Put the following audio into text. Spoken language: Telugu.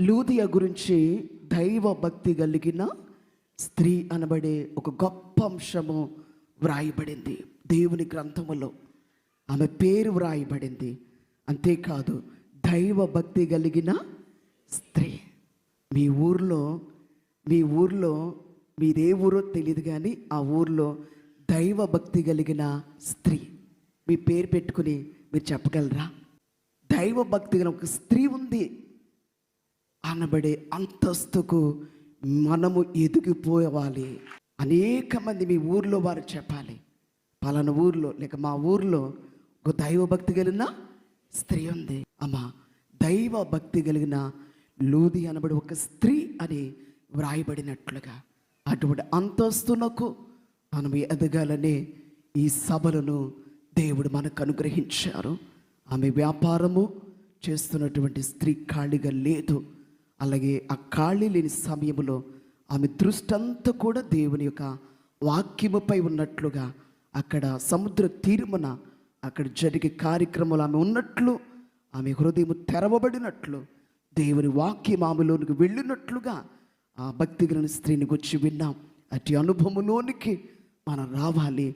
లూదియా గురించి దైవ భక్తి కలిగిన స్త్రీ అనబడే ఒక గొప్ప అంశము వ్రాయబడింది దేవుని గ్రంథములో. ఆమె పేరు వ్రాయబడింది. అంతేకాదు దైవ భక్తి కలిగిన స్త్రీ. మీ ఊర్లో మీ ఊర్లో మీదే ఊరో తెలియదు కానీ ఆ ఊర్లో దైవ భక్తి కలిగిన స్త్రీ. మీ పేరు పెట్టుకుని మీరు చెప్పగలరా? దైవ భక్తి గల ఒక స్త్రీ ఉంది. అనబడే అంతస్తుకు మనము ఎదిగిపోవాలి. అనేక మంది మీ ఊర్లో వారు చెప్పాలి. పలానా ఊర్లో లేక మా ఊర్లో ఒక దైవ భక్తి కలిగిన స్త్రీ ఉంది. అమ్మా దైవ భక్తి కలిగిన లూది అనబడి ఒక స్త్రీ అని వ్రాయబడినట్లుగా అటువంటి అంతస్తునకు మనం ఎదగాలనే ఈ సభలను దేవుడు మనకు అనుగ్రహించారు. ఆమె వ్యాపారము చేస్తున్నటువంటి స్త్రీ ఖాళీగా లేదు. అలాగే ఆ ఖాళీ లేని సమయంలో ఆమె దృష్టి అంతా కూడా దేవుని యొక్క వాక్యముపై ఉన్నట్లుగా అక్కడ సముద్ర తీర్మన అక్కడ జరిగే కార్యక్రమాలు ఆమె ఉన్నట్లు ఆమె హృదయం తెరవబడినట్లు దేవుని వాక్యం ఆమెలోనికి వెళ్ళినట్లుగా ఆ భక్తి స్త్రీని గురించి విన్నాం. అటు అనుభవంలోనికి మనం రావాలి.